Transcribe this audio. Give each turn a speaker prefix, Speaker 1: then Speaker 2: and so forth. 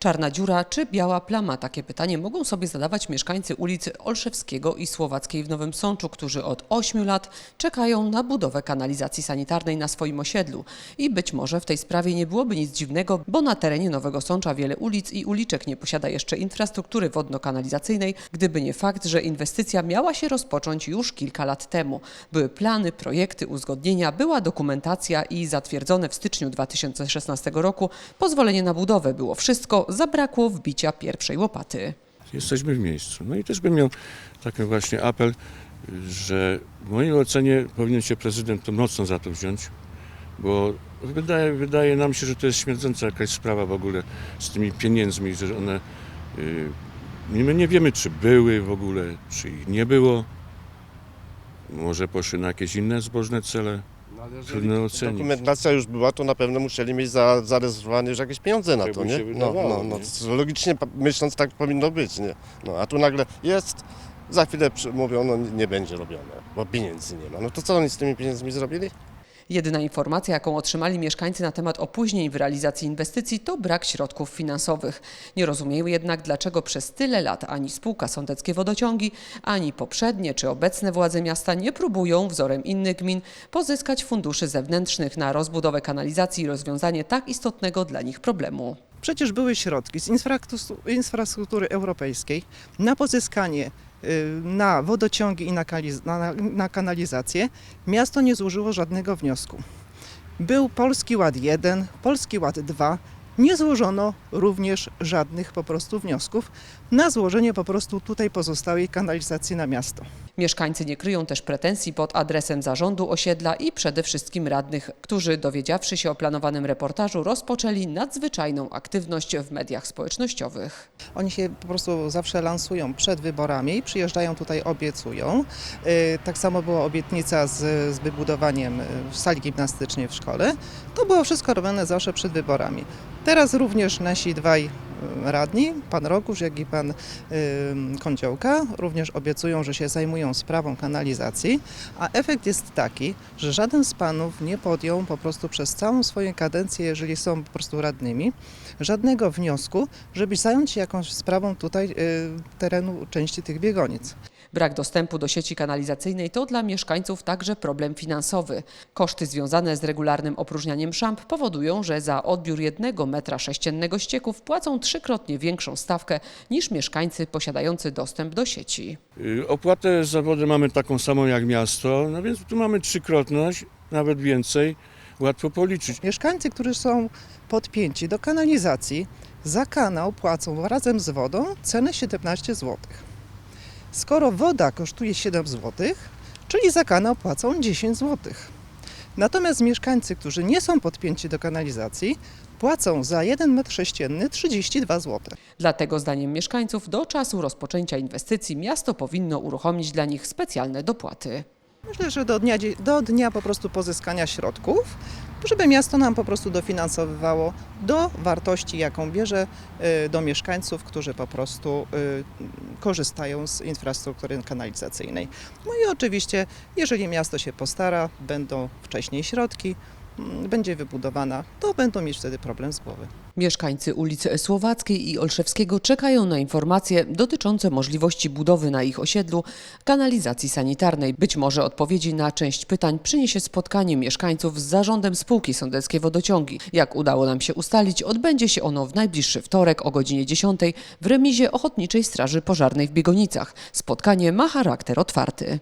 Speaker 1: Czarna dziura czy biała plama? Takie pytanie mogą sobie zadawać mieszkańcy ulicy Olszewskiego i Słowackiej w Nowym Sączu, którzy od 8 lat czekają na budowę kanalizacji sanitarnej na swoim osiedlu. I być może w tej sprawie nie byłoby nic dziwnego, bo na terenie Nowego Sącza wiele ulic i uliczek nie posiada jeszcze infrastruktury wodno-kanalizacyjnej, gdyby nie fakt, że inwestycja miała się rozpocząć już kilka lat temu. Były plany, projekty, uzgodnienia, była dokumentacja i zatwierdzone w styczniu 2016 roku pozwolenie na budowę. Było wszystko, zabrakło wbicia pierwszej łopaty.
Speaker 2: Jesteśmy w miejscu. No i też bym miał taki właśnie apel, że w mojej ocenie powinien się prezydent to mocno za to wziąć, bo wydaje, wydaje nam się, że to jest śmierdząca jakaś sprawa w ogóle z tymi pieniędzmi, że one, yy, my nie wiemy czy były w ogóle, czy ich nie było. Może poszły na jakieś inne zbożne cele. Trudno ocenić.
Speaker 3: Dokumentacja już była, to na pewno musieli mieć za, zarezerwowane już jakieś pieniądze na
Speaker 2: Tak
Speaker 3: to,
Speaker 2: by
Speaker 3: nie?
Speaker 2: się
Speaker 3: No,
Speaker 2: wydawało,
Speaker 3: no, no, logicznie pa- myśląc tak powinno być, nie? No, a tu nagle jest, za chwilę przy- mówią, no nie będzie robione, bo pieniędzy nie ma. No to co oni z tymi pieniędzmi zrobili?
Speaker 1: Jedyna informacja, jaką otrzymali mieszkańcy na temat opóźnień w realizacji inwestycji, to brak środków finansowych. Nie rozumieją jednak, dlaczego przez tyle lat ani spółka Sądeckie Wodociągi, ani poprzednie czy obecne władze miasta nie próbują, wzorem innych gmin, pozyskać funduszy zewnętrznych na rozbudowę kanalizacji i rozwiązanie tak istotnego dla nich problemu.
Speaker 4: Przecież były środki z infrastruktu- infrastruktury europejskiej na pozyskanie y, na wodociągi i na, na, na kanalizację. Miasto nie złożyło żadnego wniosku. Był Polski Ład 1, Polski Ład 2. Nie złożono również żadnych po prostu wniosków na złożenie po prostu tutaj pozostałej kanalizacji na miasto.
Speaker 1: Mieszkańcy nie kryją też pretensji pod adresem zarządu osiedla i przede wszystkim radnych, którzy dowiedziawszy się o planowanym reportażu rozpoczęli nadzwyczajną aktywność w mediach społecznościowych.
Speaker 4: Oni się po prostu zawsze lansują przed wyborami przyjeżdżają tutaj, obiecują. Y, Tak samo była obietnica z, z wybudowaniem y, sali gimnastycznej w szkole. To było wszystko robione zawsze przed wyborami. Teraz również nasi dwaj radni, pan Rogusz, jak i pan Kądziołka, również obiecują, że się zajmują sprawą kanalizacji, a efekt jest taki, że żaden z panów nie podjął po prostu przez całą swoją kadencję, jeżeli są po prostu radnymi, żadnego wniosku, żeby zająć się jakąś sprawą tutaj y, terenu części tych biegonic.
Speaker 1: Brak dostępu do sieci kanalizacyjnej to dla mieszkańców także problem finansowy. Koszty związane z regularnym opróżnianiem szamp powodują, że za odbiór jednego metra sześciennego ścieków płacą trzykrotnie większą stawkę niż mieszkańcy posiadający dostęp do sieci.
Speaker 2: Yy, Opłatę za wodę mamy taką samą jak miasto, no więc tu mamy trzykrotność, nawet więcej. Łatwo policzyć.
Speaker 4: Mieszkańcy, którzy są podpięci do kanalizacji, za kanał płacą razem z wodą cenę 17 zł. Skoro woda kosztuje 7 zł, czyli za kanał płacą 10 zł. Natomiast mieszkańcy, którzy nie są podpięci do kanalizacji, płacą za 1 m3 32 zł.
Speaker 1: Dlatego zdaniem mieszkańców do czasu rozpoczęcia inwestycji miasto powinno uruchomić dla nich specjalne dopłaty.
Speaker 4: Myślę, że do dnia, do dnia po prostu pozyskania środków, żeby miasto nam po prostu dofinansowywało do wartości, jaką bierze y, do mieszkańców, którzy po prostu y, korzystają z infrastruktury kanalizacyjnej. No i oczywiście, jeżeli miasto się postara, będą wcześniej środki, będzie wybudowana, to będą mieć wtedy problem z głowy.
Speaker 1: Mieszkańcy ulicy Słowackiej i Olszewskiego czekają na informacje dotyczące możliwości budowy na ich osiedlu kanalizacji sanitarnej. Być może odpowiedzi na część pytań przyniesie spotkanie mieszkańców z zarządem spółki Sądeckie Wodociągi. Jak udało nam się ustalić, odbędzie się ono w najbliższy wtorek o godzinie 10 w remizie Ochotniczej Straży Pożarnej w Biegonicach. Spotkanie ma charakter otwarty.